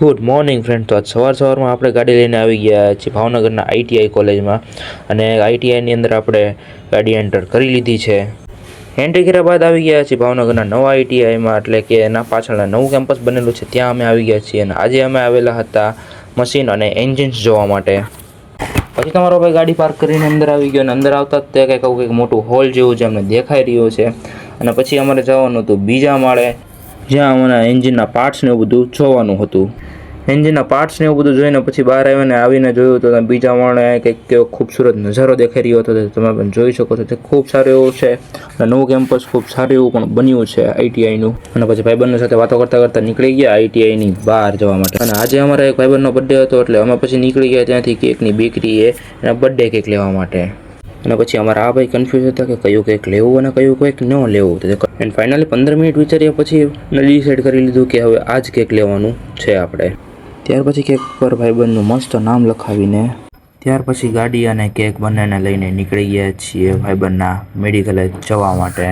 Good morning friend તો આજ સવાર સવારમાં આપણે ગાડી લઈને આવી ગયા છીએ ભાવનગરના આઈટીઆઈ કોલેજમાં અને આઈટીઆઈની અંદર આપણે ગાડી એન્ટર કરી લીધી છે. એન્ટ્રી કર્યા બાદ આવી ગયા છીએ ભાવનગરના નવા આઈટીઆઈમાં એટલે કે એના પાછળના નવું કેમ્પસ બનેલું છે. ત્યાં અમે આવી ગયા છીએ અને આજે અમે આવેલા હતા મશીન અને એન્જિન્સ જોવા માટે. પછી તમારો ભાઈ ગાડી પાર્ક કરીને અંદર આવી ગયો અને અંદર આવતા જ તે કંઈક આવું કંઈક મોટું હોલ જેવું છે અમને દેખાઈ રહ્યું છે. અને પછી અમારે જવાનું હતું બીજા માળે. જ્યાં અમારા એન્જિનના પાર્ટ્સ ને એવું બધું જોવાનું હતું. એન્જિનના પાર્ટ્સ ને એવું બધું જોઈને પછી બહાર આવીને આવીને જોયું તો બીજા માણે કંઈક કેવો ખૂબસૂરત નજારો દેખાઈ રહ્યો હતો. તમે પણ જોઈ શકો છો, તે ખૂબ સારું એવું છે. અને નવું કેમ્પસ ખૂબ સારું એવું પણ બન્યું છે આઈટીઆઈનું અને પછી ભાઈબંધો સાથે વાતો કરતાં કરતાં નીકળી ગયા આઈટીઆઈની બહાર જવા માટે. અને આજે અમારા એક ભાઈબંધનો બર્થડે હતો એટલે અમે પછી નીકળી ગયા ત્યાંથી કેકની બેકરીએ એના બર્થડે કેક લેવા માટે. અને પછી અમારા આ ભાઈ કન્ફ્યુઝ હતા કે કયું કંઈક લેવું અને કયું કંઈક ન લેવું. એન્ડ ફાઇનલી પંદર મિનિટ વિચાર્યા પછી ડિસાઇડ કરી લીધું કે હવે આ જ કેક લેવાનું છે આપણે. ત્યાર પછી કેક પર ભાઈબંધનું મસ્ત નામ લખાવીને, ત્યાર પછી ગાડી અને કેક બંનેને લઈને નીકળી ગયા છીએ ભાઈબંધના મેડિકલે જવા માટે.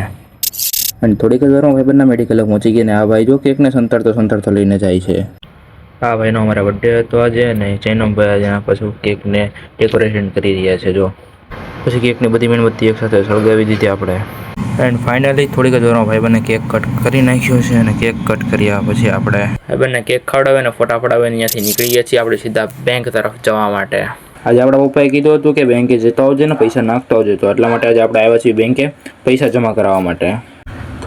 અને થોડીક જ વારમાં ભાઈબંધના મેડિકલે પહોંચી ગયા ને આ ભાઈ જો કેકને સંતરતો સંતરતો લઈને જાય છે. આ ભાઈનો અમારા બર્થડે હતો આજે અને જૈનમભાઈ આજે પાછું કેકને ડેકોરેશન કરી રહ્યા છે, જો. પછી કેકની બધી મીણબત્તી એક સાથે સળગાવી દીધી આપણે. એન્ડ ફાઇનલી થોડીક જ વારમાં ભાઈબંધને કેક કટ કરી નાખ્યો છે અને કેક કટ કર્યા પછી આપણે ભાઈબંધને કેક ખવડાવે ને ફોટા પડાવીને ત્યાંથી નીકળી ગયા છીએ આપણે સીધા બેંક તરફ જવા માટે. આજે આપણા પપ્પાએ કીધું હતું કે બેંકે જતા આવજે ને પૈસા નાખતા આવજે તો એટલા માટે આજે આપણે આવ્યા છીએ બેંકે પૈસા જમા કરાવવા માટે.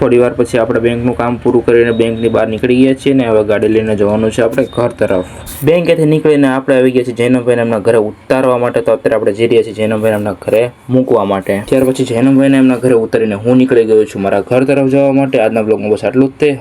થોડી વાર પછી આપણે બેંકનું કામ પૂરું કરીને બેંકની બહાર નીકળી ગયા છીએ ને હવે ગાડી લઈને જવાનું છે આપણે ઘર તરફ. બેંકેથી નીકળીને આપણે આવી ગયા છીએ જૈનમભાઈને એમના ઘરે ઉતારવા માટે તો અત્યારે આપણે જઈ રહ્યા છીએ જૈનમભાઈને એમના ઘરે મૂકવા માટે. ત્યાર પછી જૈનમભાઈને એમના ઘરે ઉતારીને હું નીકળી ગયો છું મારા ઘર તરફ જવા માટે. આજના બ્લોગમાં બસ આટલું જ તે.